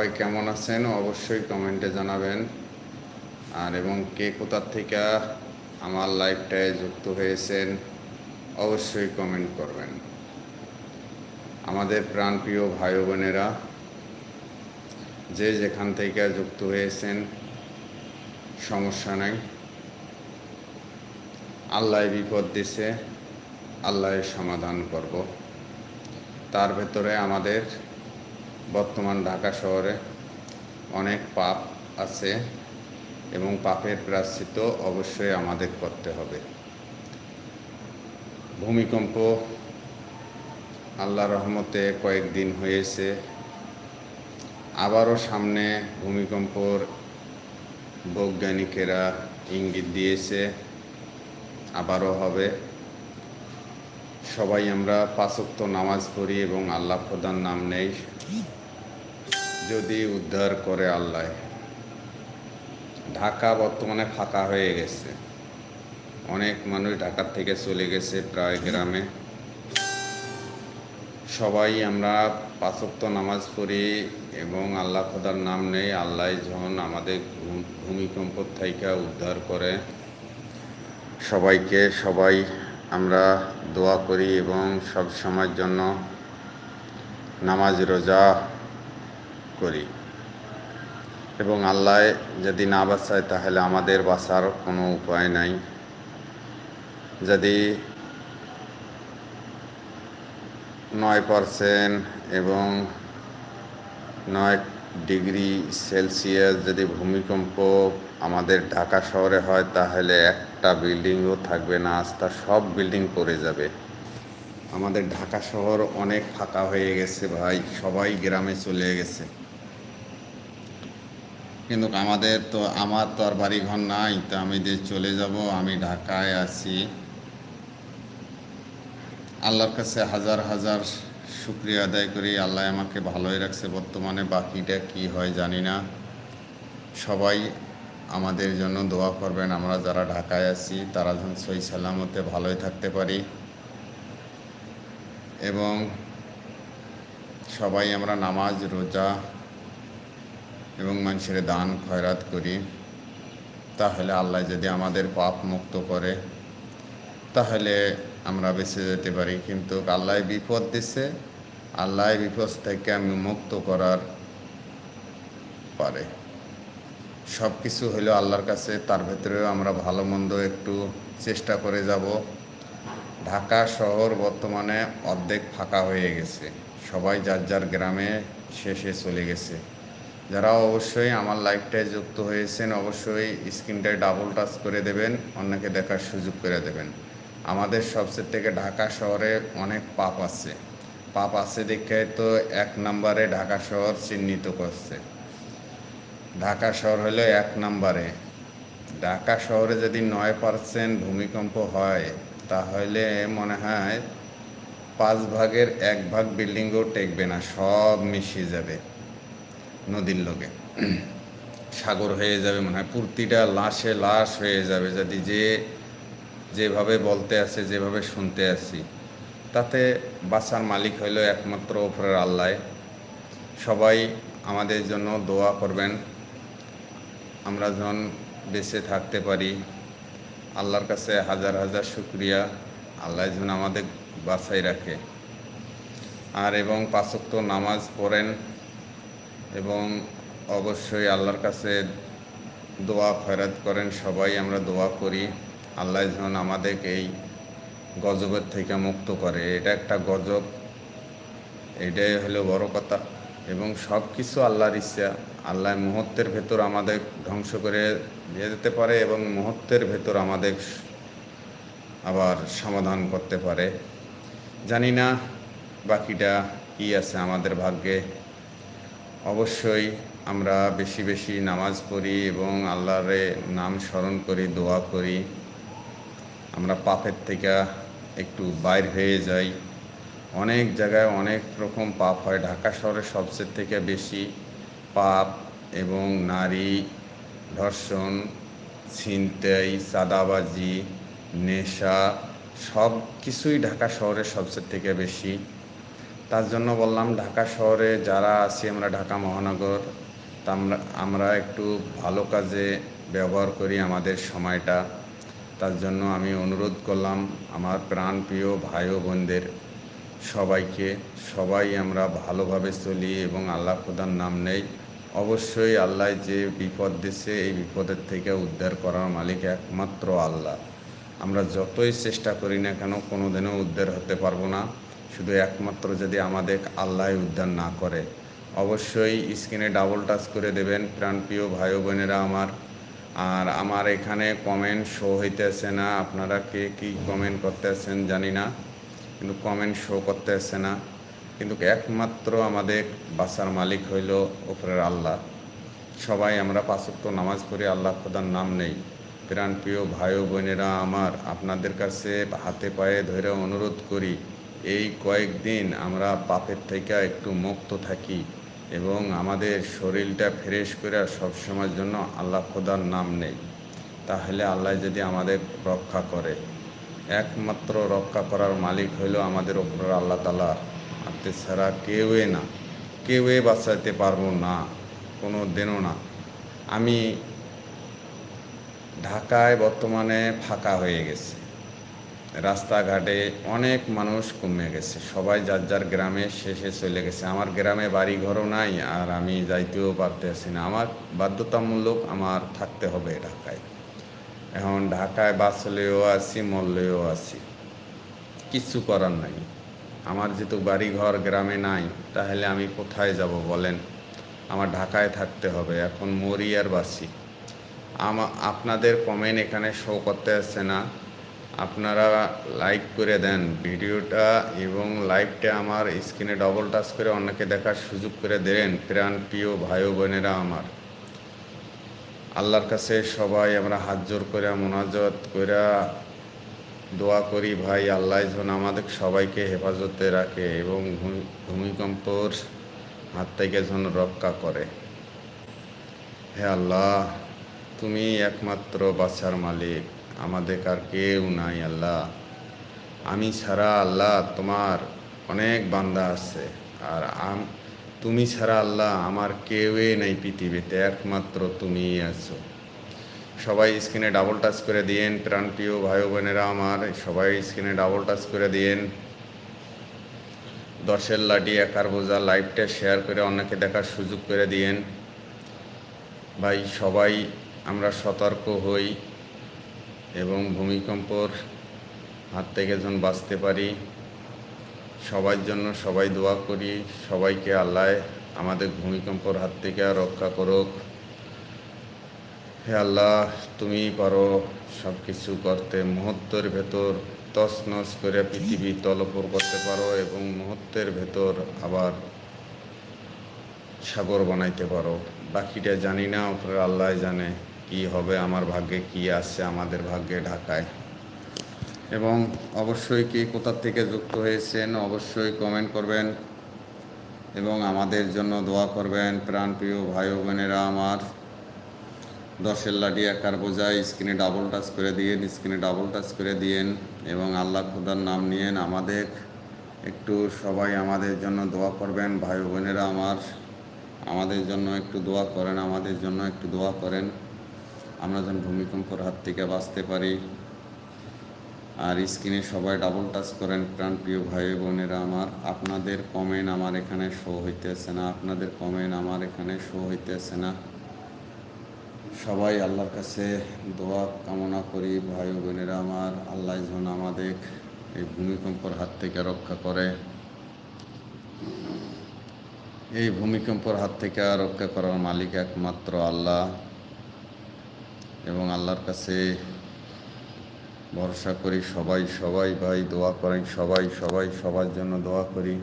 সবাই কেমন আছেন অবশ্যই কমেন্টে জানাবেন। আর এবং কে কোথার থেকে আমার লাইফটায় যুক্ত হয়েছেন অবশ্যই কমেন্ট করবেন। আমাদের প্রাণপ্রিয় ভাই বোনেরা যে যেখান থেকে যুক্ত হয়েছেন, সমস্যা নাই। আল্লাহ বিপদ দিছে, আল্লাহ সমাধান করব। তার ভেতরে আমাদের বর্তমান ঢাকা শহরে অনেক পাপ আছে এবং পাপের প্রাশ্চিত অবশ্যই আমাদের করতে হবে। ভূমিকম্প আল্লাহ রহমতে কয়েকদিন হয়েছে। আবারও সামনে ভূমিকম্পর বৈজ্ঞানিকেরা ইঙ্গিত দিয়েছে, আবারও হবে। সবাই আমরা পাঁচক্ত নামাজ পড়ি এবং আল্লাহ প্রধান নাম নেই। যদি উদ্ধার করে আল্লাহ। ঢাকা বর্তমানে ফাঁকা হয়ে গেছে। অনেক মানুষ ঢাকার থেকে চলে গেছে প্রায় গ্রামে। সবাই আমরা পাঁচক্ত নামাজ পড়ি এবং আল্লাহ খোদার নাম নেই, আল্লাহ যখন আমাদের ভূমিকম্প থেকে উদ্ধার করে। সবাইকে সবাই আমরা দোয়া করি এবং সব সময়ের জন্য নামাজ রোজা করি। এবং আল্লাহ যদি না বাঁচায়, তাহলে আমাদের বাঁচার কোনো উপায় নাই। যদি নয় পারসেন্ট এবং নয় ডিগ্রি সেলসিয়াস যদি ভূমিকম্প আমাদের ঢাকা শহরে হয়, তাহলে একটা বিল্ডিংও থাকবে না আস্তা সব বিল্ডিং পড়ে যাবে। আমাদের ঢাকা শহর অনেক ফাঁকা হয়ে গেছে ভাই, সবাই গ্রামে চলে গেছে। কিন্তু আমাদের তো, আমার তো আর বাড়িঘর নাই, তো আমি যে চলে যাব, আমি ঢাকায় আছি। আল্লাহর কাছে হাজার হাজার শুক্রিয়া আদায় করি। আল্লাহ আমাকে ভালোই রাখছে। বর্তমানে বাকিটা কি হয় জানি না। সবাই আমাদের জন্য দোয়া করবেন। আমরা যারা ঢাকায় আছি, তারা যেন সই সালামতে ভালোই থাকতে পারি। এবং সবাই আমরা নামাজ, রোজা এবং মানুষের দান খয়রাত করি, তাহলে আল্লাহ যদি আমাদের পাপ মুক্ত করে, তাহলে আমরা বেঁচে যেতে পারি। কিন্তু আল্লাহ বিপদ দিছে, আল্লাহ বিপদ থেকে আমি মুক্ত করার পারে। সব কিছু হলো আল্লাহর কাছে, তার ভেতরেও আমরা ভালো মন্দ একটু চেষ্টা করে যাব। ঢাকা শহর বর্তমানে অর্ধেক ফাঁকা হয়ে গেছে। সবাই যার যার গ্রামে শেষে চলে গেছে। যারা অবশ্যই আমার লাইফটায় যুক্ত হয়েছেন, অবশ্যই স্ক্রিনটায় ডাবল টাচ করে দেবেন, অন্যকে দেখার সুযোগ করে দেবেন। আমাদের সবচেয়ে থেকে ঢাকা শহরে অনেক পাপ আছে। পাপ আছে দেখে তো এক নম্বরে ঢাকা শহর চিহ্নিত করছে। ঢাকা শহর হলো এক নম্বরে। ঢাকা শহরে যদি নয় পার্সেন্ট ভূমিকম্প হয়, তাহলে মনে হয় পাঁচ ভাগের এক ভাগ বিল্ডিংও টেকবে না, সব মিশিয়ে যাবে। নদীর লোকে সাগর হয়ে যাবে মনে হয়, প্রতিটা লাশে লাশ হয়ে যাবে যদি যে যেভাবে বলতে আছে, যেভাবে শুনতে আছি। তাতে বাসার মালিক হইল একমাত্র ওপরের আল্লাহ। সবাই আমাদের জন্য দোয়া করবেন। আমরা যখন বেঁচে থাকতে পারি, আল্লাহর কাছে হাজার হাজার শুক্রিয়া। আল্লাহ যেন আমাদের বাছাই রাখে। আর এবং পাঁচক্ত নামাজ পড়েন। এবং অবশ্যই আল্লাহর কাছে দোয়া খয়রাত করেন। সবাই আমরা দোয়া করি। আল্লাহ যেন আমাদের এই গজবের থেকে মুক্ত করে। এটা একটা গজব। এটাই হলো বড় কথা এবং সব কিছু আল্লাহর ইচ্ছা। আল্লাহ মুহূর্তের ভেতর আমাদের ধ্বংস করে দিয়ে যেতে পারে এবং মুহূর্তের ভেতর আমাদের আবার সমাধান করতে পারে। জানি না বাকিটা কি আছে আমাদের ভাগ্যে। অবশ্যই আমরা বেশি বেশি নামাজ পড়ি এবং আল্লাহরে নাম স্মরণ করি, দোয়া করি। আমরা পাপের থেকে একটু বাইর হয়ে যাই। অনেক জায়গায় অনেক রকম পাপ হয়। ঢাকা শহরে সবচেয়ে থেকে বেশি পাপ এবং নারী ধর্ষণ, ছিনতাই, চাঁদাবাজি, নেশা সব কিছুই ঢাকা শহরে সবচেয়ে থেকে বেশি। তার জন্য বললাম, ঢাকা শহরে যারা আছি আমরা, ঢাকা মহানগর, তা আমরা আমরা একটু ভালো কাজে ব্যবহার করি আমাদের সময়টা। তার জন্য আমি অনুরোধ করলাম আমার প্রাণপ্রিয় ভাই ও বোনদের সবাইকে, সবাই আমরা ভালোভাবে চলি এবং আল্লাহ খোদার নাম নেই। অবশ্যই আল্লাহ যে বিপদ দিছে, এই বিপদের থেকে উদ্ধার করার মালিক একমাত্র আল্লাহ। আমরা যতই চেষ্টা করি না কেন, কোনোদিনও উদ্ধার হতে পারব না। শুধু একমাত্র যদি আমাদের আল্লাহ উদ্ধার না করে, অবশ্যই স্ক্রিনে ডাবল টাচ করে দেবেন প্রাণপ্রিয় ভাই বোনেরা আমার। আর আমার এখানে কমেন্ট শো হইতেছে না, আপনারা কে কী কমেন্ট করতে আছেন জানি না, কিন্তু কমেন্ট শো করতে আসছে না। কিন্তু একমাত্র আমাদের বাসার মালিক হইল ওপরের আল্লাহ। সবাই আমরা পাঁচক্ত নামাজ পড়ি, আল্লাহ খোদার নাম নেই। প্রাণ প্রিয় ভাই বোনেরা আমার, আপনাদের কাছে হাতে পায়ে ধরে অনুরোধ করি এই কয়েকদিন আমরা পাপের থেকে একটু মুক্ত থাকি এবং আমাদের শরীরটা ফ্রেশ করে সবসময়ের জন্য আল্লাহ খোদার নাম নেই। তাহলে আল্লাহ যদি আমাদের রক্ষা করে। একমাত্র রক্ষা করার মালিক হইল আমাদের ওপর আল্লাহ তালা আপনি ছাড়া কেউই না। কেউই বাঁচাইতে পারব না কোনো দিনও না। আমি ঢাকায় বর্তমানে ফাঁকা হয়ে গেছে। রাস্তাঘাটে অনেক মানুষ কমে গেছে। সবাই যার যার গ্রামে শেষে চলে গেছে। আমার গ্রামে বাড়ি ঘরও নাই আর আমি যাইতেও পারতেছি না। আমার বাধ্যতামূলক আমার থাকতে হবে ঢাকায়। এখন ঢাকায় বাঁচলেও আছি মরলেও আছি কিচ্ছু করার নাই। আমার যেহেতু বাড়ি ঘর গ্রামে নাই, তাহলে আমি কোথায় যাব বলেন? আমার ঢাকায় থাকতে হবে। এখন মরি আর বাসি। আমা, আপনাদের কমেন্ট এখানে শো করতে আসছে না। আপনারা লাইক করে দেন ভিডিওটা এবং লাইভটা আমার স্ক্রিনে ডবল টাচ করে অন্যকে দেখার সুযোগ করে দেন প্রাণ প্রিয় ভাই বোনেরা আমার। আল্লাহর কাছে সবাই আমরা হাত জোর করে, মোনাজত করে দোয়া করি ভাই, আল্লাহ যেন আমাদের সবাইকে হেফাজতে রাখে এবং ভূমিকম্পর হাত থেকে যেন রক্ষা করে। হে আল্লাহ, তুমি একমাত্র বাচ্চার মালিক। আমাদের আর কেউ নাই, আল্লাহ। আমি ছাড়া আল্লাহ তোমার অনেক বান্দা আছে, আর আম তুমি ছাড়া আল্লাহ আমার কেউই নাই পৃথিবীতে, একমাত্র তুমিই আছো। সবাই স্ক্রিনে ডাবল টাচ করে দিয়েন প্রাণপ্রিয় ভাই বোনেরা আমার, সবাই স্ক্রিনে ডাবল টাচ করে দিয়েন। দশের লাঠি, একার বোঝা লাইভটা শেয়ার করে অন্যকে দেখার সুযোগ করে দিয়েন। ভাই, সবাই আমরা সতর্ক হই। এবং ভূমিকম্পর হাত থেকে যেন বাঁচতে পারি। সবার জন্য সবাই দোয়া করি, সবাইকে আল্লাহ আমাদের ভূমিকম্পর হাত থেকে রক্ষা করুক। হে আল্লাহ, তুমি পারো সব কিছু করতে। মুহূর্তের ভেতর তছনছ করে পৃথিবী তলপর করতে পারো এবং মুহূর্তের ভেতর আবার সাগর বানাইতে পারো। বাকিটা জানি না ওপরে আল্লাহ জানে। কি হবে, আমার ভাগ্যে কি আসছে, আমাদের ভাগ্যে ঢাকায়। এবং অবশ্যই কে কোথা থেকে যুক্ত হয়েছেন, অবশ্যই কমেন্ট করবেন। এবং আমাদের জন্য দোয়া করবেন, প্রাণপ্রিয় ভাই বোনেরা আমার। দশের লাঠি একার বোঝায়, স্ক্রিনে ডাবল টাচ করে দিয়েন, স্ক্রিনে ডাবল টাচ করে দিয়েন। এবং আল্লাহ খুদার নাম নিয়েন আমাদের। একটু সবাই আমাদের জন্য দোয়া করবেন ভাই বোনেরা আমার। আমাদের জন্য একটু দোয়া করেন, আমাদের জন্য একটু দোয়া করেন। আমরা যেন ভূমিকম্পর হাত থেকে বাঁচতে পারি। আর স্ক্রিনে সবাই ডাবল টাচ করেন, প্রাণ প্রিয় ভাই বোনেরা আমার। আপনাদের কমেন্ট আমার এখানে শো হইতেছে না, আপনাদের কমেন্ট আমার এখানে শো হইতেছে না। সবাই আল্লাহর কাছে দোয়া, কামনা করি ভাই বোনেরা আমার। আল্লাহ যেন আমাদের এই ভূমিকম্পর হাত থেকে রক্ষা করে। এই ভূমিকম্পর হাত থেকে রক্ষা করার মালিক একমাত্র আল্লাহ। এবং আল্লাহর কাছে ভরসা করি, সবাই সবাই ভাই দোয়া করেন, সবাই সবাই সবার জন্য দোয়া করি।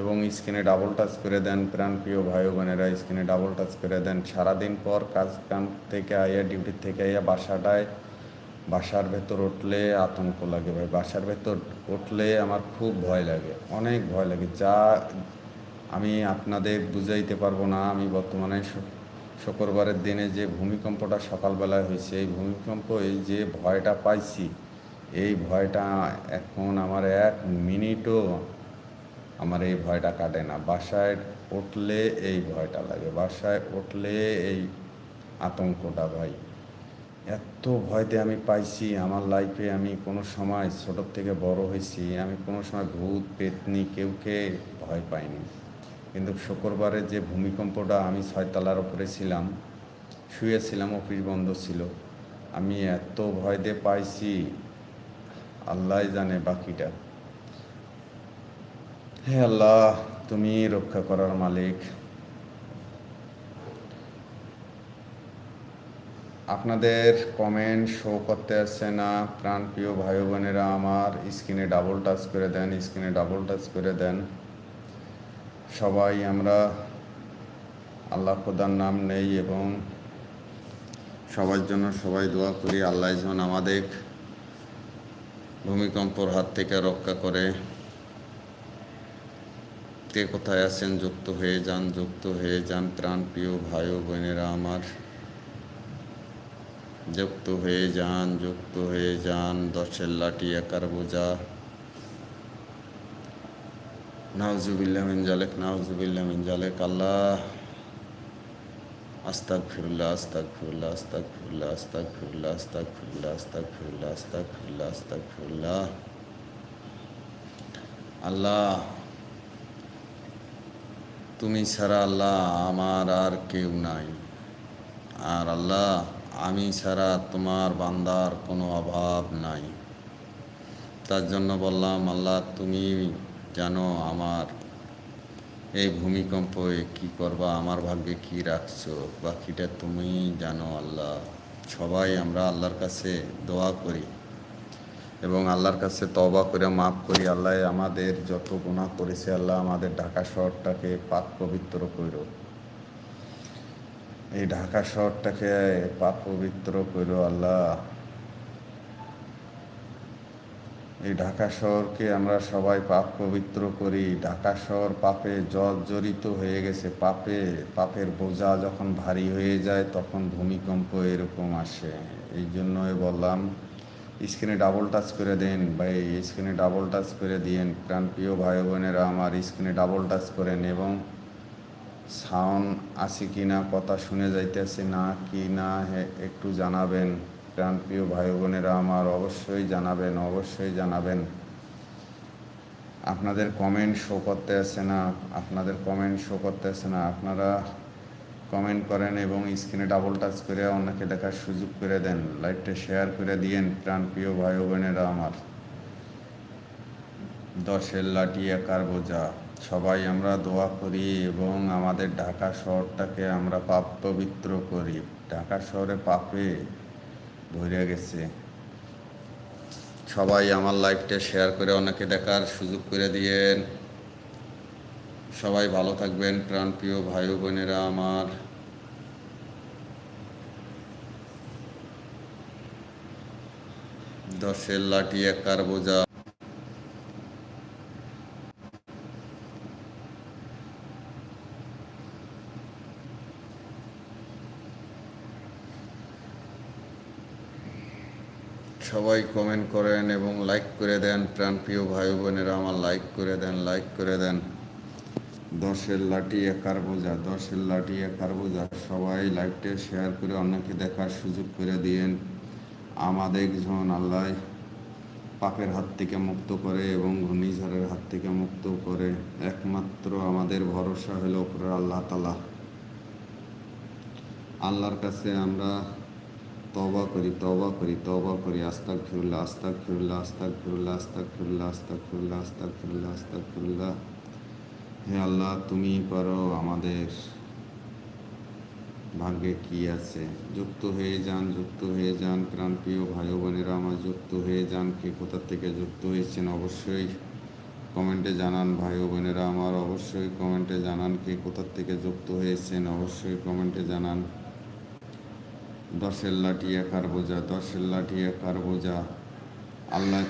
এবং স্ক্রিনে ডাবল টাচ করে দেন প্রাণপ্রিয় ভাই বোনেরা, স্ক্রিনে ডাবল টাচ করে দেন। সারাদিন পর কাজ কাম থেকে আইয়া ডিউটির থেকে আইয়া বাসাটায়, বাসার ভেতর উঠলে আতঙ্ক লাগে ভাই। বাসার ভেতর উঠলে আমার খুব ভয় লাগে, অনেক ভয় লাগে। যা আমি আপনাদের বুঝাইতে পারব না, আমি বর্তমানে শুক্রবারের দিনে যে ভূমিকম্পটা সকালবেলায় হয়েছে, এই ভূমিকম্প, এই যে ভয়টা পাইছি, এই ভয়টা এখন আমার এক মিনিটও আমার এই ভয়টা কাটে না। বাসায় উঠলে এই ভয়টা লাগে, বাসায় উঠলে এই আতঙ্কটা ভাই। এত ভয়তে আমি পাইছি, আমার লাইফে আমি কোনো সময় ছোটোর থেকে বড় হয়েছি, আমি কোনো সময় ভূত, পেতনি কেউকে ভয় পাইনি। কিন্তু শুক্রবারে যে ভূমিকম্পটা আমি ছয়তলার উপরে ছিলাম, শুয়েছিলাম, অফিস বন্ধ ছিল। আমি এত ভয় দিয়ে পাইছি, আল্লাহ জানে বাকিটা। হে আল্লাহ, তুমি রক্ষা করার মালিক। আপনাদের কমেন্ট শো করতে আসছে না। প্রাণপ্রিয় ভাই বোনেরা, আমার স্ক্রিনে ডাবল টাচ করে দেন, স্ক্রিনে ডাবল টাচ করে দেন। সবাই আমরা আল্লাহ খোদার নাম নেই এবং সবার জন্য সবাই দোয়া করি, আল্লাহ যেন আমাদের ভূমিকম্পর হাত থেকে রক্ষা করে। কে কোথায় আছেন? যুক্ত হয়ে যান, যুক্ত হয়ে যান প্রাণপ্রিয় ভাই ও বোনেরা আমার। যুক্ত হয়ে যান, যুক্ত হয়ে যান, দশের লাঠি, একার বোঝা। নাউজুবিল্লাহ মিন জালেক, নাউজুবিল্লাহ মিন জালেক, আল্লাহ। আস্তাক ফিরুল্লাহ আস্তাক ফিরুল্লাহ আস্তাক ফিরুল্লাহ আস্তাক ফিরুল্লাহ আস্তাক ফিরুল্লাহ আস্তাক ফিরুল্লাহ আস্তাক ফিরুল্লাহ আস্তাক ফিরুল্লাহ আল্লাহ, তুমি ছাড়া আল্লাহ আমার আর কেউ নাই। আর আল্লাহ, আমি ছাড়া তোমার বান্দার কোনো অভাব নাই। তার জন্য বললাম, আল্লাহ, তুমি জানো আমার এই ভূমিকম্পে কি করবা, আমার ভাগ্যে কি রাখছো? বাকিটা তুমি জানো আল্লাহ। সবাই আমরা আল্লাহর কাছে দোয়া করি এবং আল্লাহর কাছে তবা করে মাফ করি। আল্লাহ আমাদের যত গুণা করেছে, আল্লাহ আমাদের ঢাকা শহরটাকে পাক পবিত্র করো এই ঢাকা শহরটাকে পাক পবিত্র করো আল্লাহ। এই ঢাকা শহরকে আমরা সবাই পাপ পবিত্র করি। ঢাকা শহর পাপে জর্জরিত হয়ে গেছে। পাপে, পাপের বোঝা যখন ভারী হয়ে যায়, তখন ভূমিকম্প এরকম আসে। এই জন্যই বললাম, স্ক্রিনে ডাবল টাচ করে দেন। ভাই, স্ক্রিনে ডাবল টাচ করে দিয়েন। প্রাণপ্রিয় ভাই বোনেরা, আমার স্ক্রিনে ডাবল টাচ করেন এবং সাউন্ড আছে কি না কথা শুনে যাইতেছে না কি না একটু জানাবেন। প্রাণপ্রিয় ভাই বোনেরা আমার অবশ্যই জানাবেন অবশ্যই জানাবেন। আপনাদের কমেন্ট শো করতে আসে না, আপনাদের কমেন্ট শো করতে আসে না। আপনারা কমেন্ট করেন এবং স্ক্রিনে ডাবল টাচ করে অন্যকে দেখার সুযোগ করে দেন লাইভটা শেয়ার করে দিয়েন প্রাণপ্রিয় ভাই বোনেরা আমার। দশের লাঠি একার বোঝা। সবাই আমরা দোয়া করি এবং আমাদের ঢাকা শহরটাকে আমরা পাপ পবিত্র করি। ঢাকা শহরে পাপে ভরে গেছে। সবাই আমার লাইফটা শেয়ার করে অনেকে দেখার সুযোগ করে দিয়েন। সবাই ভালো থাকবেন প্রাণপ্রিয় ভাই বোনেরা আমার। দশের লাঠি একার বোঝা। সবাই কমেন্ট করেন এবং লাইক করে দেন। প্রাণপ্রিয় ভাই বোনেরা আমার লাইক করে দেন লাইক করে দেন। দশের লাঠি একার বোঝা দশের লাঠি একার বোঝা সবাই লাইভটা শেয়ার করে অন্যকে দেখার সুযোগ করে দিয়েন। আমাদের একজন আল্লাহ পাপের হাত থেকে মুক্ত করে এবং ঘূর্ণিঝড়ের হাত থেকে মুক্ত করে। একমাত্র আমাদের ভরসা হলো উপরে আল্লাহ তালা আল্লাহর কাছে আমরা তবা করি তবা করি তবা করি আস্তাক ফিরুল্লাহ আস্তাক ফিরুল্লাহ আস্তাক ফিরুল্লাহ আস্তাক ফিরুল্লাহ আস্তাক ফিরুল্লাহ আস্তাক ফিরুল্লাহ আস্তাক ফিরুল্লাহ হে আল্লাহ, তুমি পারো আমাদের ভাগ্যে কি আছে? যুক্ত হয়ে যান, যুক্ত হয়ে যান প্রাণপ্রিয় ভাই বোনেরা আমার যুক্ত হয়ে যান, কে কোথা থেকে যুক্ত হয়েছেন অবশ্যই কমেন্টে জানান ভাই বোনেরা আমার অবশ্যই কমেন্টে জানান, কে কোথা থেকে যুক্ত হয়েছেন অবশ্যই কমেন্টে জানান। দশের লাঠি একার বোঝা দশের লাঠি একার বোঝা। আল্লাহ